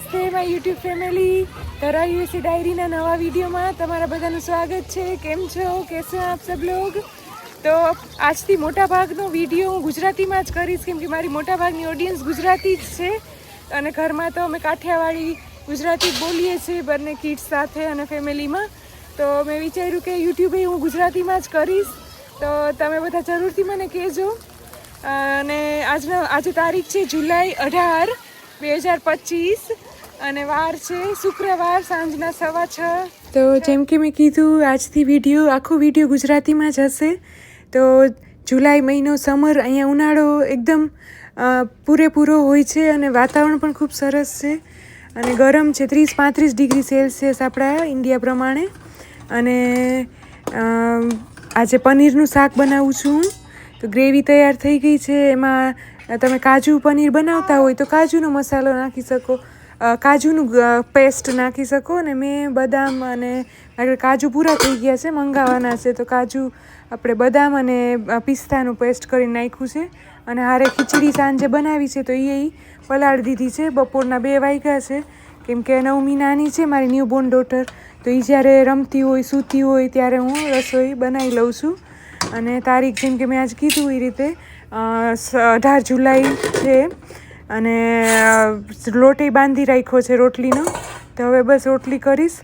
નમસ્તે my YouTube family Dhara USA ડાયરીના નવા વિડીયોમાં તમારા બધાનું સ્વાગત છે. કેમ છો? કેસો આપ સબ લોગ? તો આજથી મોટાભાગનો વીડિયો હું ગુજરાતીમાં જ કરીશ, કેમ કે મારી મોટાભાગની ઓડિયન્સ ગુજરાતી જ છે. અને ઘરમાં તો અમે કાઠિયાવાડી ગુજરાતી બોલીએ છીએ, બંને કિડ્સ સાથે અને ફેમિલીમાં તો મેં વિચાર્યું કે યુટ્યુબે હું ગુજરાતીમાં જ કરીશ. તો તમે બધા જરૂરથી મને કહેજો. અને આજનો આજે તારીખ છે જુલાઈ અઢાર, બે હજાર પચીસ. અને વાર છે, શુક્રવાર સાંજના સવા છ. તો જેમ કે મેં કીધું, આજથી વીડિયો આખો વીડિયો ગુજરાતીમાં જ હશે. તો જુલાઈ મહિનો સમર અહીંયા ઉનાળો એકદમ પૂરેપૂરો હોય છે અને વાતાવરણ પણ ખૂબ સરસ છે. અને ગરમ છે, ત્રીસ પાંત્રીસ ડિગ્રી સેલ્સિયસ આપણા ઇન્ડિયા પ્રમાણે. અને આજે પનીરનું શાક બનાવું છું તો ગ્રેવી તૈયાર થઈ ગઈ છે. એમાં તમે કાજુ પનીર બનાવતા હોય તો કાજુનો મસાલો નાખી શકો. કાજુનું પેસ્ટ નાખી શકો અને મેં બદામ અને આગળ કાજુ પૂરા થઈ ગયા છે મંગાવવાના છે. તો કાજુ આપણે બદામ અને પિસ્તાનું પેસ્ટ કરી નાખ્યું છે. અને હારે ખીચડી સાંજે બનાવી છે, તો એ પલાળી દીધી છે. બપોરના બે વાગ્યા છે. કેમ કે નવમી નાની છે, મારી ન્યૂબોર્ન ડોટર. તો એ જ્યારે રમતી હોય, સૂતી હોય, ત્યારે હું રસોઈ બનાવી લઉં છું. અને તારીખ જેમ કે મેં આજ કીધું એ રીતે અઢાર જુલાઈ છે. અને લોટી બાંધી રાખ્યો છે રોટલીનો. તો હવે બસ રોટલી કરીશ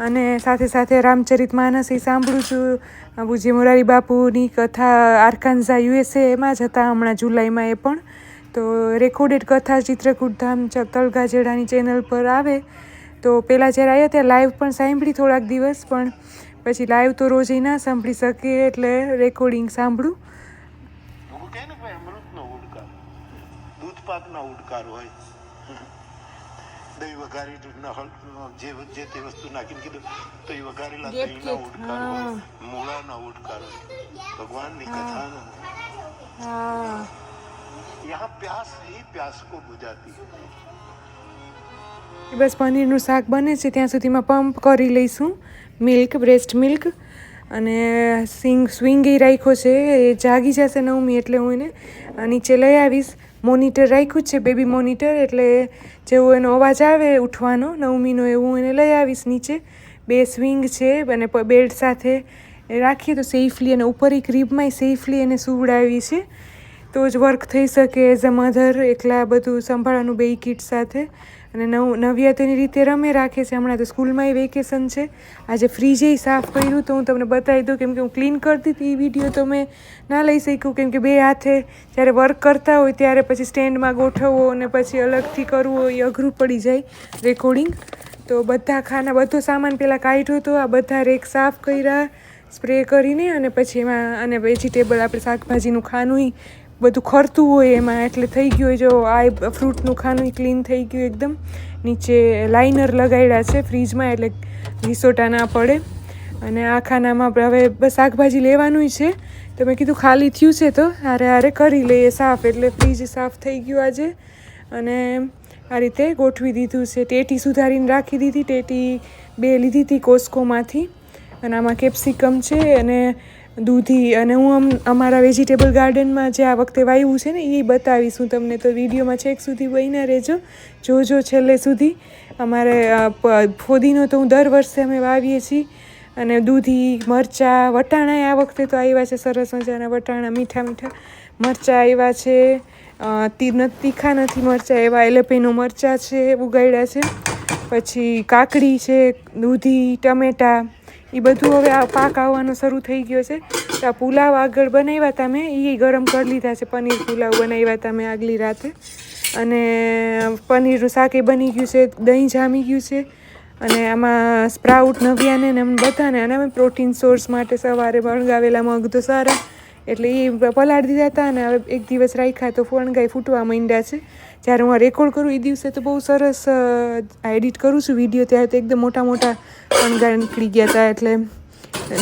અને સાથે સાથે રામચરિત માનસ એ સાંભળું છું. પૂજ્ય મોરારી બાપુની કથા આર્કાન્ઝા યુએસએ એમાં જ હતા હમણાં જુલાઈમાં એ પણ. તો રેકોર્ડેડ કથા ચિત્રકૂટ ધામ તળગા ચેનલ પર આવે. તો પહેલાં જ્યારે આવ્યા ત્યાં લાઈવ પણ સાંભળી થોડાક દિવસ પણ. પછી લાઈવ તો રોજે ના સાંભળી શકીએ એટલે રેકોર્ડિંગ સાંભળું લોકો કહે ને કે ભાઈ અમૃતનો ઉડકાર દૂધ પાકના ઉડકાર હોય. દહીં વઘારી જે જે તે વસ્તુ નાખીને કીધું તો એ વઘારેલા દહીંના ઉડકાર હોય મૂળાના ઉડકાર હોય. ભગવાનની કથાનો યહાં પ્યાસ હી. પ્યાસ કો બુજાતી. બસ પનીરનું શાક બને છે ત્યાં સુધીમાં પંપ કરી લઈશું. મિલ્ક બ્રેસ્ટ મિલ્ક અને સિંગ સ્વિંગ એ રાખ્યો છે એ જાગી જશે નવમી એટલે હું એને નીચે લઈ આવીશ. મોનિટર રાખ્યું છે, બેબી મોનિટર, એટલે જેવો એનો અવાજ આવે ઉઠવાનો, નવમીનો એવું હું એને લઈ આવીશ નીચે. બે સ્વિંગ છે અને બેલ્ટ સાથે એ રાખીએ તો સેફલી અને ઉપર એક રીબમાંય સેફલી એને સુવડાવી છે. તો જ વર્ક થઈ શકે એઝ અ મધર, એકલા બધું સંભાળવાનું બે કિટ સાથે. અને નવું નવ્યા તેની રીતે રમે રાખે છે. હમણાં તો સ્કૂલમાં એ વેકેશન છે. આજે ફ્રીજે સાફ કર્યું તો હું તમને બતાવી દઉં કેમ કે હું ક્લીન કરતી હતી. એ વીડિયો તો મેં ના લઈ શક્યું કેમ કે બે હાથે જ્યારે વર્ક કરતા હોય ત્યારે પછી સ્ટેન્ડમાં ગોઠવવો અને પછી અલગથી કરવું એ અઘરું પડી જાય રેકોર્ડિંગ. તો બધા ખાના બધો સામાન પહેલાં કાઢ્યો હતો. આ બધા રેક સાફ કર્યા, સ્પ્રે કરીને અને પછી એમાં અને વેજીટેબલ આપણે શાકભાજીનું ખાનું બધું ખરતું હોય એમાં, એટલે થઈ ગયું હોય જો આ ફ્રૂટનું ખાનું ક્લીન થઈ ગયું એકદમ. નીચે લાઇનર લગાડ્યા છે ફ્રીજમાં, એટલે ઘીસોટા ના પડે. અને આ ખાનામાં હવે બસ શાકભાજી લેવાનું છે. તો મેં કીધું ખાલી થયું છે તો હારે હારે કરી લઈએ સાફ, એટલે ફ્રીજ સાફ થઈ ગયું આજે. અને આ રીતે ગોઠવી દીધું છે. ટેટી સુધારીને રાખી દીધી. ટેટી બે લીધી હતી કોસ્કોમાંથી. અને આમાં કેપ્સિકમ છે અને દૂધી અને હું આમ અમારા વેજીટેબલ ગાર્ડનમાં જે આ વખતે વાવ્યું છે ને એ બતાવીશ હું તમને. તો વિડીયોમાં છેક સુધી બહીને રહેજો. જોજો છેલ્લે સુધી. અમારે ફોદીનો તો હું દર વર્ષે અમે વાવીએ છીએ. અને દૂધી મરચાં વટાણા આ વખતે તો આવ્યા છે સરસ મજાના વટાણા મીઠા મીઠા. મરચાં આવ્યા છે અ, તી ન- તીખા નથી મરચાં એવા એલેપીનું મરચાં છે ઉગાડ્યા છે. પછી કાકડી છે દૂધી ટમેટાં એ બધું હવે આ પાક આવવાનો શરૂ થઈ ગયો છે. તો આ પુલાવ આગળ બનાવ્યા હતા મેં એ ગરમ કરી લીધા છે પનીર પુલાવ બનાવ્યા હતા મેં આગલી રાતે. અને પનીરનું શાક એ બની ગયું છે, દહીં જામી ગયું છે. અને આમાં સ્પ્રાઉટ નવ્યાને ને એમ બધાને, અને અમે પ્રોટીન સોર્સ માટે સવારે વણગાવેલા મગ તો સારા. એટલે એ પલાળી દીધા હતા અને હવે એક દિવસ રાખ્યા તો ફણગાઈ ફૂટવા માંડ્યા છે. જ્યારે હું રેકોર્ડ કરું એ દિવસે તો બહુ સરસ આ એડિટ કરું છું વીડિયો ત્યારે તો એકદમ મોટા મોટા ફણગા નીકળી ગયા હતા એટલે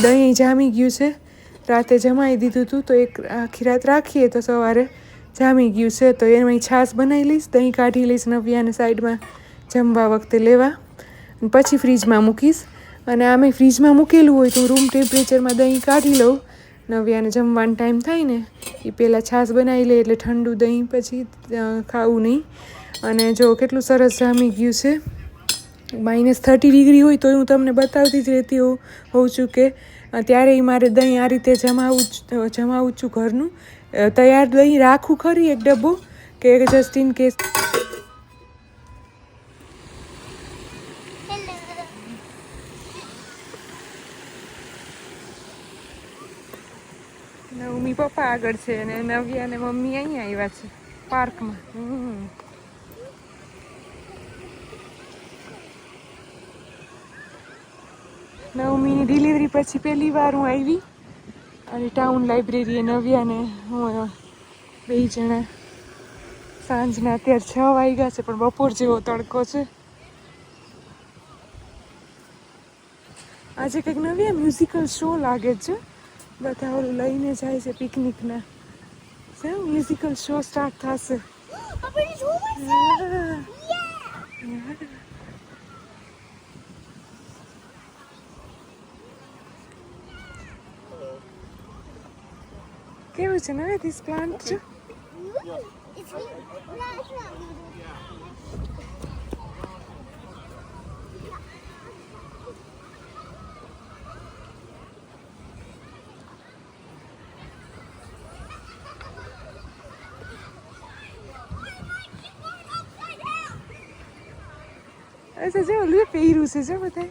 દહીં જામી ગયું છે. રાતે જમાઈ દીધું હતું તો એક આખી રાત રાખીએ તો સવારે જામી ગયું છે. તો એમાં છાશ બનાવી લઈશ, દહીં કાઢી લઈશ, નવ્યાને સાઈડમાં જમવા વખતે લેવા. પછી ફ્રીજમાં મૂકીશ. અને આમે ફ્રીજમાં મૂકેલું હોય તો રૂમ ટેમ્પરેચરમાં દહીં કાઢી લઉં. નવ્યાને જમવાનો ટાઈમ થાય ને એ પહેલાં છાશ બનાવી લે એટલે ઠંડુ દહીં પછી ખાવું નહીં. અને જો કેટલું સરસ જામી ગયું છે. માઇનસ થર્ટી ડિગ્રી હોય તો હું તમને બતાવતી જ રહેતી હોઉં છું કે ત્યારે મારે દહીં આ રીતે જમાવું જમાવું છું ઘરનું. તૈયાર દહીં રાખું ખરી એક ડબ્બો, કે જસ્ટ ઇન કેસ નવમી પપ્પા આગળ છે અને નવ્યા અને મમ્મી અહીંયા આવ્યા છે પાર્કમાં. નવમીની ડિલિવરી પછી પહેલી વાર હું આવી અને ટાઉન લાઇબ્રેરીએ નવ્યાને હું બે જણા સાંજના અત્યારે છ વાગ્યા છે, પણ બપોર જેવો તડકો છે. આજે કંઈક નવ્યા મ્યુઝિકલ શો લાગે છે. બધા ઓલું લઈને જાય છે પિકનિકના છે મ્યુઝિકલ શો સ્ટાર્ટ થશે કેવું છે નવે ધીસ પ્લાન્ટ છે Vocês viram ali, Peiru? Vocês viram até?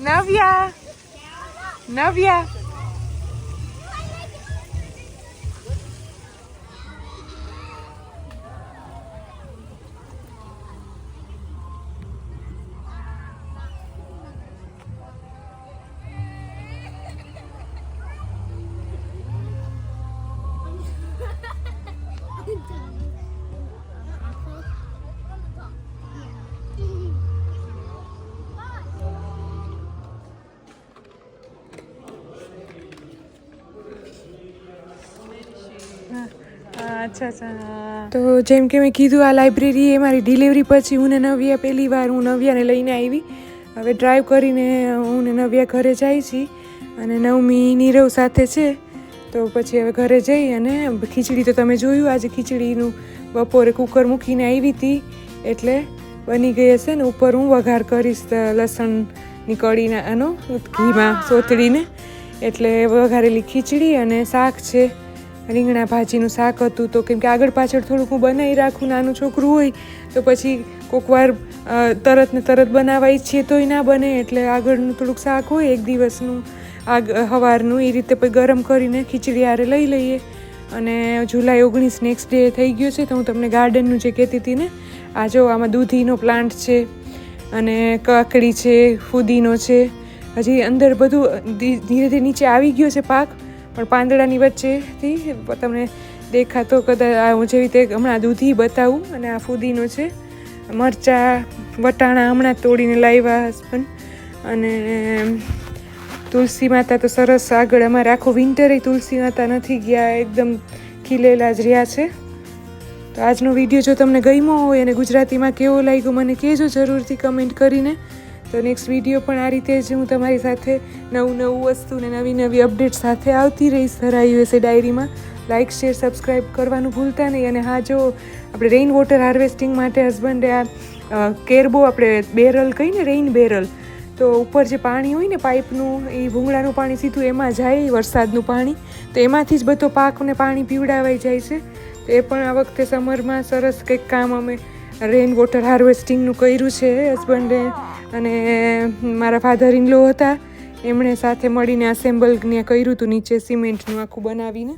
Navya! Navya! અચ્છા અચ્છા. તો જેમ કે મેં કીધું આ લાઇબ્રેરી એ મારી ડિલિવરી પછી હું ને નવ્યા પહેલી વાર હું નવ્યાને લઈને આવી. હવે ડ્રાઈવ કરીને હું ને નવ્યા ઘરે જાય છી અને નવમી નીરવ સાથે છે. તો પછી હવે ઘરે જઈ અને ખીચડી તો તમે જોયું આજે ખીચડીનું બપોરે કુકર મૂકીને આવી હતી. એટલે બની ગઈ હશે ને ઉપર હું વઘાર કરીશ લસણની કઢીના આનો ઘીમાં સોતળીને. એટલે વઘારેલી ખીચડી અને શાક છે. રીંગણા ભાજીનું શાક હતું તો કેમ કે આગળ પાછળ થોડુંક હું બનાવી રાખું, નાનું છોકરું હોય તો પછી કોક વાર તરત ને તરત બનાવવા ઈચ્છીએ તોય ના બને એટલે આગળનું થોડુંક શાક હોય, એક દિવસનું આગ સવારનું એ રીતે પછી ગરમ કરીને ખીચડી હારે લઈ લઈએ. અને જુલાઈ ઓગણીસ નેક્સ્ટ ડે થઈ ગયો છે તો હું તમને ગાર્ડનનું જે કહેતી હતી ને, આ જો આમાં દૂધીનો પ્લાન્ટ છે અને કાકડી છે, ફુદીનો છે. હજી અંદર બધું ધીરે ધીરે નીચે આવી ગયો છે પાક. પણ પાંદડાની વચ્ચેથી તમને દેખાતો કદાચ હું જેવી રીતે હમણાં દૂધી બતાવું અને આ ફુદીનો છે. મરચાં, વટાણા હમણાં તોડીને લાવ્યા હસબન્ડ. અને તુલસી માતા તો સરસ આગળ અમારે આખું વિન્ટરે તુલસી માતા નથી ગયા, એકદમ ખીલેલા જ રહ્યા છે. તો આજનો વીડિયો જો તમને ગમ્યો હોય અને ગુજરાતીમાં કેવો લાગ્યો, મને કહેજો જરૂરથી કમેન્ટ કરીને. તો નેક્સ્ટ વીડિયો પણ આ રીતે જ હું તમારી સાથે નવું નવું વસ્તુ ને નવી નવી અપડેટ સાથે આવતી રહીશ. ધરા યુએસએ ડાયરીમાં. લાઇક શેર સબસ્ક્રાઈબ કરવાનું ભૂલતા નહીં. અને હા, જો આપણે રેઇન વોટર હાર્વેસ્ટિંગ માટે હસબન્ડે આ કેરબો આપણે બેરલ કહીને રેઇન બેરલ, તો ઉપર જે પાણી હોય ને પાઇપનું, એ ભૂંગળાનું પાણી સીધું એમાં જાય વરસાદનું પાણી. તો એમાંથી જ બધો પાકને પાણી પીવડાવાઈ જાય છે. તો એ પણ આ વખતે સમરમાં સરસ કંઈક કામ અમે રેઇન વોટર હાર્વેસ્ટિંગનું કર્યું છે હસબન્ડે અને મારા ફાધર ઇન લો હતા. એમણે સાથે મળીને અસેમ્બલ ને કર્યું હતું, નીચે સિમેન્ટનું આખું બનાવીને.